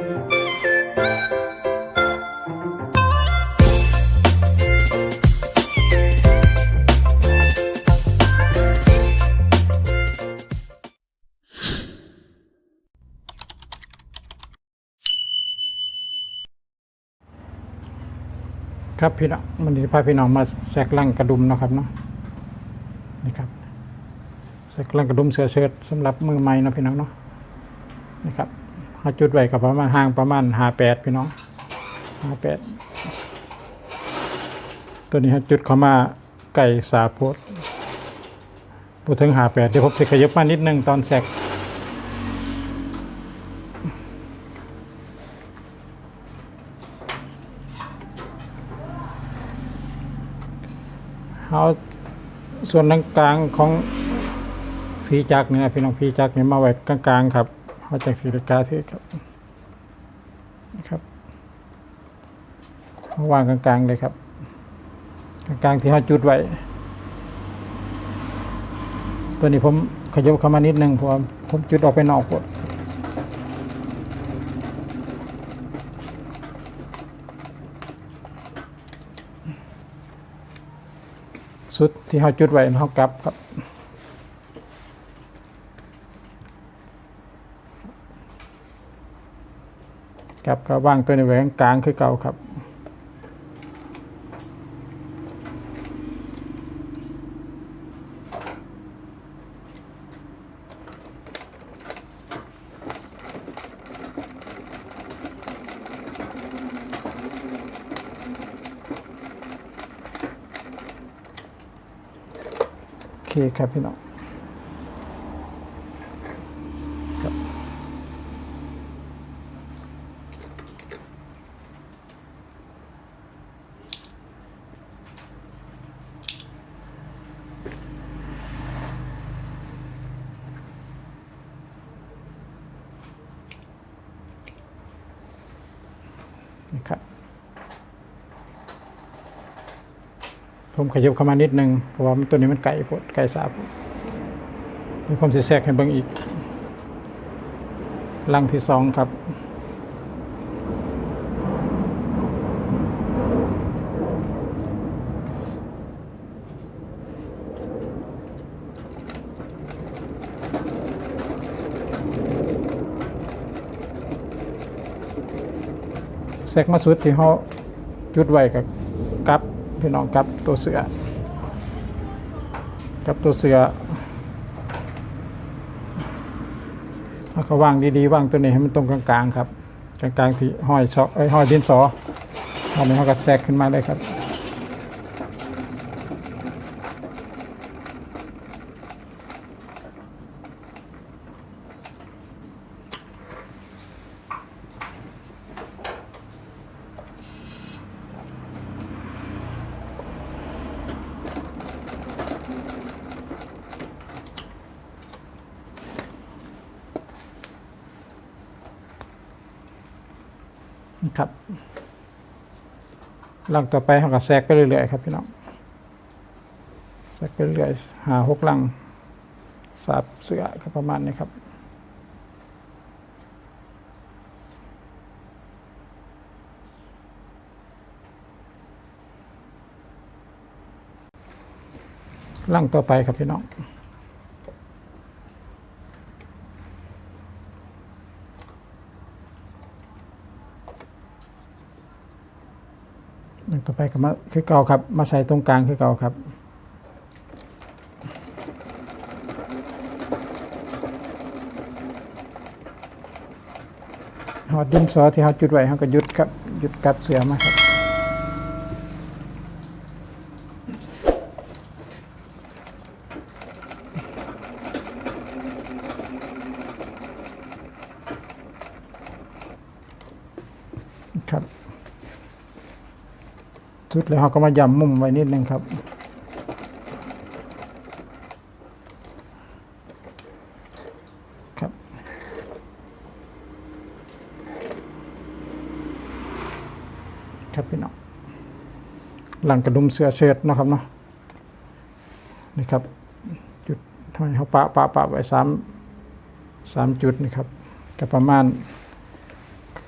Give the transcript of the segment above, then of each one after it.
ครับพี่น้องมันนี้พาพี่น้องมาแซกลังกระดุมนะครับเนาะนี่ครับแซกลังกระดุมเสือเชิดสำหรับมือใหม่นะพี่น้องเนาะนี่ครับ หาจุดไว้กับประมาณห่างประมาณหาแปดพี่น้องหาแปดตัวนี้ฮะจุดเข้ามาไก่สาโพดพูดถึงหาแปดเดี๋ยวผมจะขยับมานิดนึงตอนแซกเอาส่วนกลางของฟีจักรเนี่ยพี่น้องฟีจักรเนี่ยมาไว้กลางๆครับ เอาจากสีกาเทศครับนะครับวางกลางๆเลยครับ กลางๆที่เขาจุดไว้ ตัวนี้ผมขยับเข้ามานิดนึงเพราะว่าผมจุดออกไปนอกหมดสุดที่เขาจุดไว้เขากลับครับ กลับก็วางตัวในแหวนกลางคือเก่าครับโอเคครับพี่น้อง ผมขยับเข้ามานิดนึงเพราะว่าตัวนี้มันไก่โพดไก่สาบเดี๋ยวผมจะแทรกให้เบิ่งอีกลังที่สองครับแทรกมาสุดที่เขาจุดไว้กับกับ พี่น้องกับตัวเสือกับตัวเสือแล้วก็วางดีๆวางตัวนี้ให้มันตรงกลางๆครับกลางๆที่ห้อยซอเอ้ห้อยดินสอตอนนี้เขาก็แทรกขึ้นมาเลยครับ ครับลังต่อไปเขาก็แทรกไปเรื่อยๆครับพี่น้องแทรกไปเรื่อยๆหาหกลังสาบเสือครับประมาณนี้ครับลังต่อไปครับพี่น้อง หนึ่ง ต่อไปก็มาคือเก่าครับ มาใส่ตรงกลางคือเก่าครับหอดดินสอที่เขาจุดไว้เขาก็หยุดครับหยุดกับเสือมาครับ สุดแล้วเขาก็มาย่ำมุมไว้นิดนึงครับ ครับ ครับพี่น้องหลังกระดุมเสื้อเชิดนะครับเนาะนี่ครับ จุดทำไมเขาปะปะปะไว้สามสามจุดนี่ครับก็ประมาณ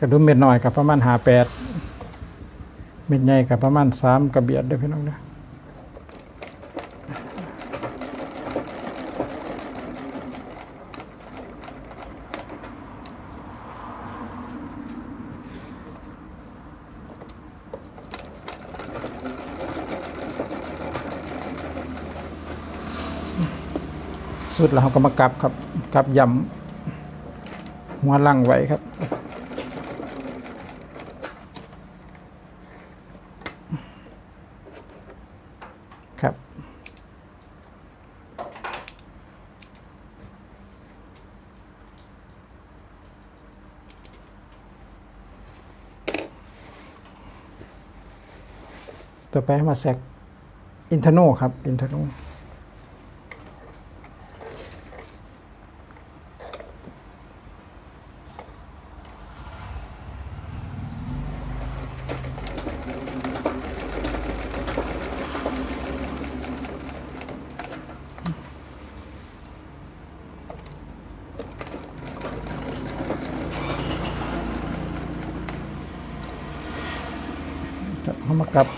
กระดุมเม็ดหน้อยกับประมาณหาแปด เม็ดใหญ่กับประมาณสามกระเบียดเด้พี่น้องเด้อสุดแล้วเราก็มากลับครับกลับย่ำหัวลังไว้ครับ ต่อไปให้มาแซกอินเทอร์โนครับอินเทอร์โนครับเข้ามากลับ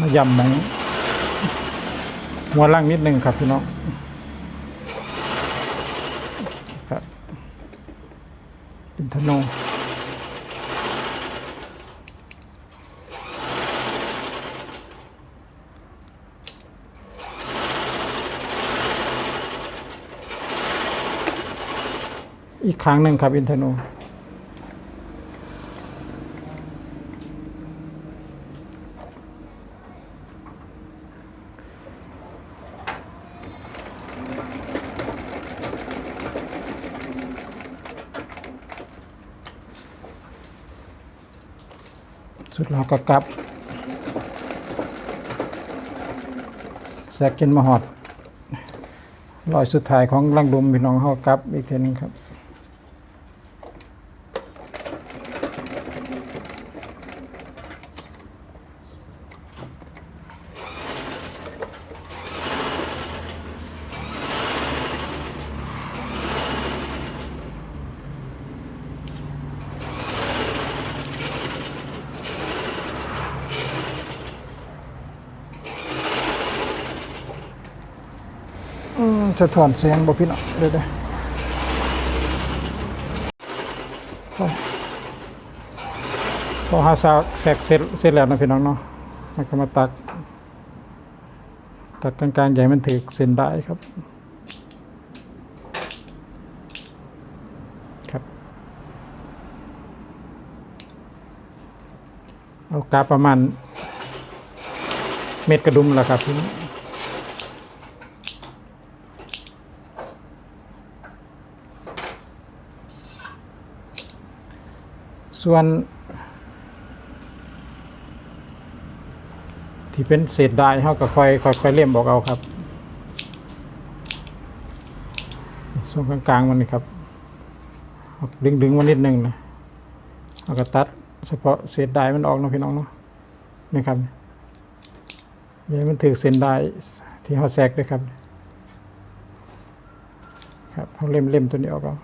มายำมองหัวล่างนิดนึงครับพี่น้องครับอินทโนอีกครั้งหนึ่งครับอินทโน สุดเราก็กลับแซกกินมาหอดรอยสุดท้ายของลังดุมพี่น้องเขากลับอีกทีหนึงครับ สะท้อนแสงบ่พี่น้องเดี๋ยวเดี๋ยวพอพอหาซาวแทรกเสร็จเสร็จแล้วนะพี่น้องเนาะมันก็มาตัก ตักกลางๆใหญ่มันถือเส้นได้ครับครับเอากาประมาณเม็ดกระดุมแล้วครับพี่น้อง ส่วน ที่เป็นเศษได้เขาก็ค่อยค่อยค่อยเลี่ยมบอกเอาครับส่วนกลางๆมันนี่ครับดึงดึงๆมันนิดนึงนะเอาก็ตัดเฉพาะเศษได้มันออกเนาะพี่น้องเนาะนี่ครับอยัยมันถือเส้นได้ที่เขาแทรกด้วยครับครับเขาเล่มเล่มตัวนี้ออกเอา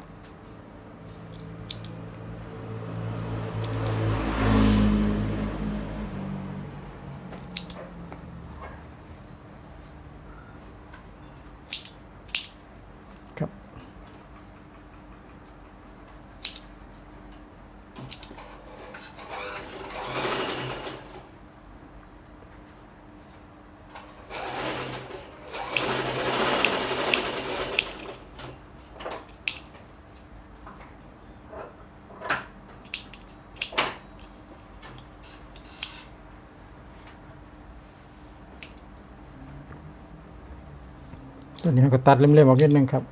ตัวนี้ก็ตัดเล่มๆออกนิดนึงครับ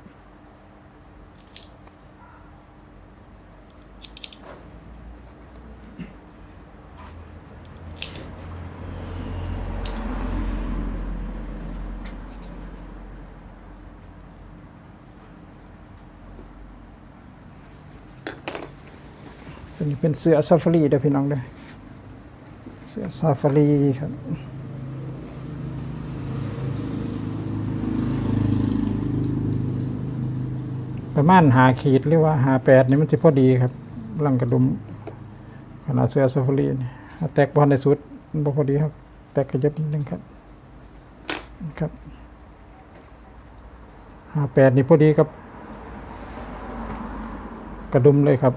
เป็นเสือซาฟารีเด้อพี่น้องเด้อเสือซาฟารีครับ ประมาณหาขีดหรือว่าหาแปดนี่มันจะพอดีครับลังกระดุมขนาดเสื้อซาฟารีนี่แตกบอลในสุดมันพอดีครับ แตกกระยับนิดนึงครับครับหาแปดนี่พอดีกับ กระดุมเลยครับ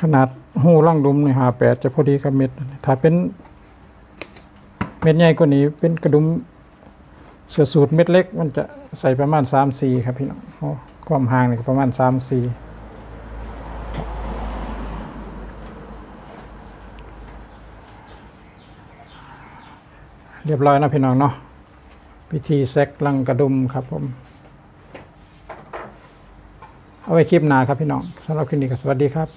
ขนาดหูร่างดุมในหาแปดจะพอดีกับเม็ด ถ้าเป็น เม็ดใหญ่กว่านี้เป็นกระดุมเสือสูตรเม็ดเล็ก มันจะใส่ประมาณสามสี่ครับพี่น้องความห่างนี่ประมาณสามสี่เรียบร้อยนะพี่น้องเนาะพิธีแซกลังกระดุมครับผม เอาไว้คลิปหน้าครับพี่น้องสำหรับคลิปนี้ก็สวัสดีครับ